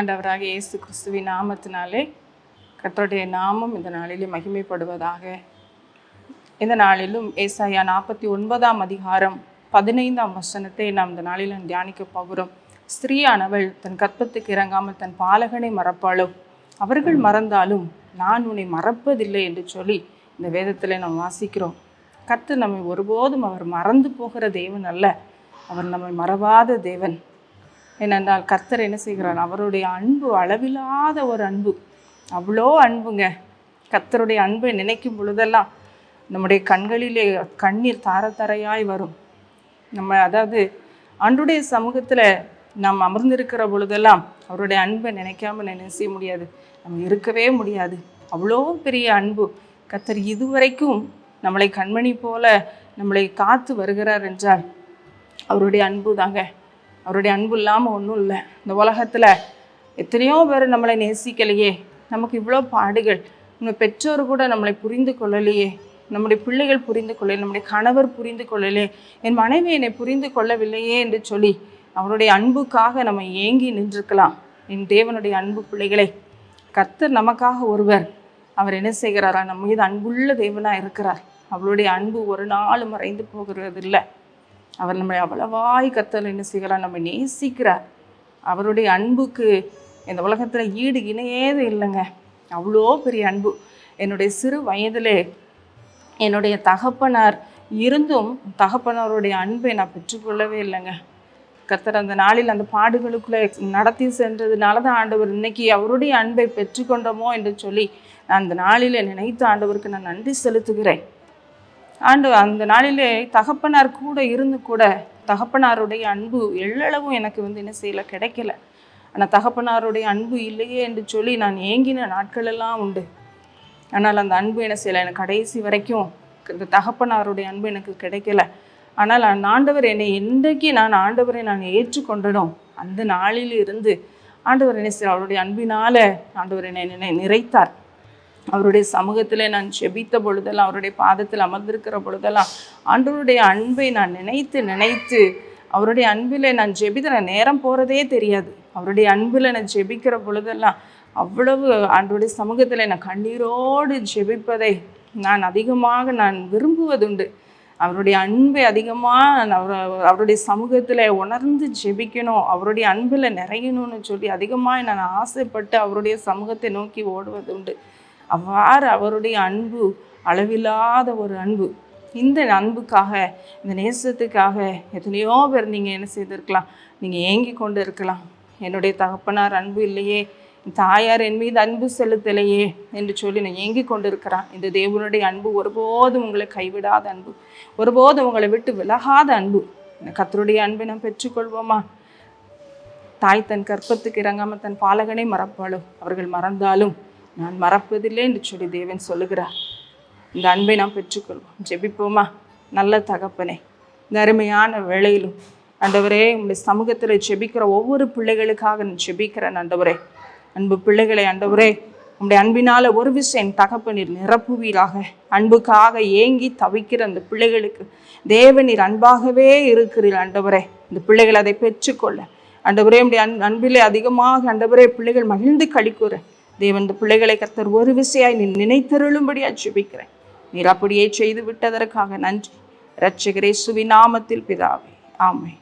ஆண்டவராக இயேசு கிறிஸ்துவின் நாமத்தினாலே கத்தருடைய நாமம் இந்த நாளிலே மகிமைப்படுவதாக. இந்த நாளிலும் ஏசாயா நாற்பத்தி ஒன்பதாம் அதிகாரம் பதினைந்தாம் வசனத்தை நாம் இந்த நாளில் தியானிக்க போகிறோம். ஸ்திரீயானவள் தன் கற்பத்துக்கு இறங்காமல் தன் பாலகனை மறப்பாளோ? அவர்கள் மறந்தாலும் நான் உன்னை மறப்பதில்லை என்று சொல்லி இந்த வேதத்தில் நாம் வாசிக்கிறோம். கத்து நம்மை ஒருபோதும் அவர் மறந்து போகிற தேவன் அல்ல. அவர் நம்மை மறவாத தேவன். ஏனென்றால் கர்த்தர் என்ன செய்கிறார்? அவருடைய அன்பு அளவில்லாத ஒரு அன்பு. அவ்வளோ அன்புங்க. கர்த்தருடைய அன்பை நினைக்கும் பொழுதெல்லாம் நம்முடைய கண்களிலே கண்ணீர் தாரத்தரையாய் வரும். நம்ம அதாவது அன்றுடைய சமூகத்தில் நாம் அமர்ந்திருக்கிற பொழுதெல்லாம் அவருடைய அன்பை நினைக்காம செய்ய முடியாது? நம்ம இருக்கவே முடியாது. அவ்வளோ பெரிய அன்பு. கத்தர் இதுவரைக்கும் நம்மளை கண்மணி போல நம்மளை காத்து வருகிறார் என்றால் அவருடைய அன்பு தாங்க அவருடைய அன்பு இல்லாமல் ஒன்றும் இல்லை. இந்த உலகத்தில் எத்தனையோ பேர் நம்மளை நேசிக்கலையே. நமக்கு இவ்வளோ பாடுகள். நம்ம பெற்றோர் கூட நம்மளை புரிந்து கொள்ளலையே. நம்முடைய பிள்ளைகள் புரிந்து கொள்ள நம்முடைய கணவர் புரிந்து கொள்ளலே. என் மனைவி என்னை புரிந்து கொள்ளவில்லையே என்று சொல்லி அவருடைய அன்புக்காக நம்ம ஏங்கி நின்றிருக்கலாம். என் தேவனுடைய அன்பு பிள்ளைகளை கர்த்தர் நமக்காக ஒருவர். அவர் என்ன செய்கிறாரா? நம்ம மீது அன்புள்ள தேவனாக இருக்கிறார். அவளுடைய அன்பு ஒரு நாள் மறைந்து போகிறது இல்லை அவர் நம்மளை அவ்வளவாய் கத்தல் என்ன செய்கிறார் நம்ம நேசிக்கிறார். அவருடைய அன்புக்கு இந்த உலகத்தில் ஈடு இணையேது இல்லைங்க. அவ்வளோ பெரிய அன்பு. என்னுடைய சிறு வயதிலே என்னுடைய தகப்பனார் இருந்தும் தகப்பனாருடைய அன்பை நான் பெற்றுக்கொள்ளவே இல்லைங்க. கத்தர் அந்த நாளில் அந்த பாடுகளுக்குள்ளே நடத்தி சென்றதுனால தான் ஆண்டவர் இன்னைக்கு அவருடைய அன்பை பெற்றுக்கொண்டோமோ என்று சொல்லி நான் அந்த நாளில் நினைத்த ஆண்டவருக்கு நான் நன்றி செலுத்துகிறேன். ஆண்டு அந்த நாளிலே தகப்பனார் கூட இருந்து கூட தகப்பனாருடைய அன்பு எள்ளளவும் எனக்கு வந்து என்ன செய்யல கிடைக்கல. ஆனால் தகப்பனாருடைய அன்பு இல்லையே என்று சொல்லி நான் ஏங்கின நாட்களெல்லாம் உண்டு. ஆனால் அந்த அன்பு என்ன செய்யலை? எனக்கு கடைசி வரைக்கும் இந்த தகப்பனாருடைய அன்பு எனக்கு கிடைக்கல. ஆனால் அந்த ஆண்டவர் என்னை என்றைக்கு நான் ஆண்டவரை நான் ஏற்றுக்கொண்டனோ அந்த நாளில் இருந்து ஆண்டவர் என்ன செய்ய அவருடைய அன்பினால ஆண்டவர் என்னை என்னை நிறைத்தார். அவருடைய சமூகத்தில் நான் செபித்த பொழுதெல்லாம் அவருடைய பாதத்தில் அமர்ந்திருக்கிற பொழுதெல்லாம் ஆண்டவருடைய அன்பை நான் நினைத்து நினைத்து அவருடைய அன்பில் நான் ஜெபித்த நேரம் போகிறதே தெரியாது. அவருடைய அன்பில் நான் ஜெபிக்கிற பொழுதெல்லாம் அவ்வளவு ஆண்டவருடைய சமூகத்தில் நான் கண்ணீரோடு ஜெபிப்பதை நான் அதிகமாக நான் விரும்புவதுண்டு. அவருடைய அன்பை அதிகமாக அவர் அவருடைய சமூகத்தில் உணர்ந்து ஜெபிக்கணும் அவருடைய அன்பில் நிறையணும்னு சொல்லி அதிகமாக நான் ஆசைப்பட்டு அவருடைய சமூகத்தை நோக்கி ஓடுவதுண்டு. அவ்வாறு அவருடைய அன்பு அளவில்லாத ஒரு அன்பு. இந்த அன்புக்காக இந்த நேசத்துக்காக எத்தனையோ பேர் நீங்கள் என்ன செய்திருக்கலாம். நீங்கள் ஏங்கி கொண்டு இருக்கலாம் என்னுடைய தகப்பனார் அன்பு இல்லையே. என் தாயார் என் மீது அன்பு செலுத்தலையே என்று சொல்லி நான் ஏங்கி கொண்டிருக்கிறான். இந்த தேவனுடைய அன்பு ஒருபோதும் உங்களை கைவிடாத அன்பு. ஒருபோதும் உங்களை விட்டு விலகாத அன்பு. இந்த கத்தருடைய அன்பை நாம் பெற்றுக்கொள்வோமா? தாய் தன் கற்பத்துக்கு இறங்காமல் தன் பாலகனை மறப்பாளோ? அவர்கள் மறந்தாலும் நான் மறப்பதில்லை என்று சொல்லி தேவன் சொல்லுகிறார். இந்த அன்பை நாம் பெற்றுக்கொள்வோம். ஜெபிப்போமா? நல்ல தகப்பனே இந்த அருமையான வேளையிலும் ஆண்டவரே உங்களுடைய சமூகத்தில் ஜெபிக்கிற ஒவ்வொரு பிள்ளைகளுக்காக நான் ஜெபிக்கிறேன் ஆண்டவரே. அன்பு பிள்ளைகளை ஆண்டவரே உங்களுடைய அன்பினால் ஒரு விஷயம் தகப்பனீர் நிரப்புவீராக. அன்புக்காக ஏங்கி தவிக்கிற அந்த பிள்ளைகளுக்கு தேவநீர் அன்பாகவே இருக்கிறீர் ஆண்டவரே. இந்த பிள்ளைகள் அதை பெற்றுக்கொள்ள. ஆண்டவரே உடைய அன் அன்பிலே அதிகமாக ஆண்டவரே பிள்ளைகள் மகிழ்ந்து கழிக்கூற தேவன் இந்த பிள்ளைகளை கர்த்தர் ஒரு விசையாய் நீ நினைத்தருளும்படியா ஜெபிக்கிறேன் நீர் அப்படியே செய்து விட்டதற்காக நன்றி. இரட்சகரே சுவிநாமத்தில் பிதாவே. ஆமை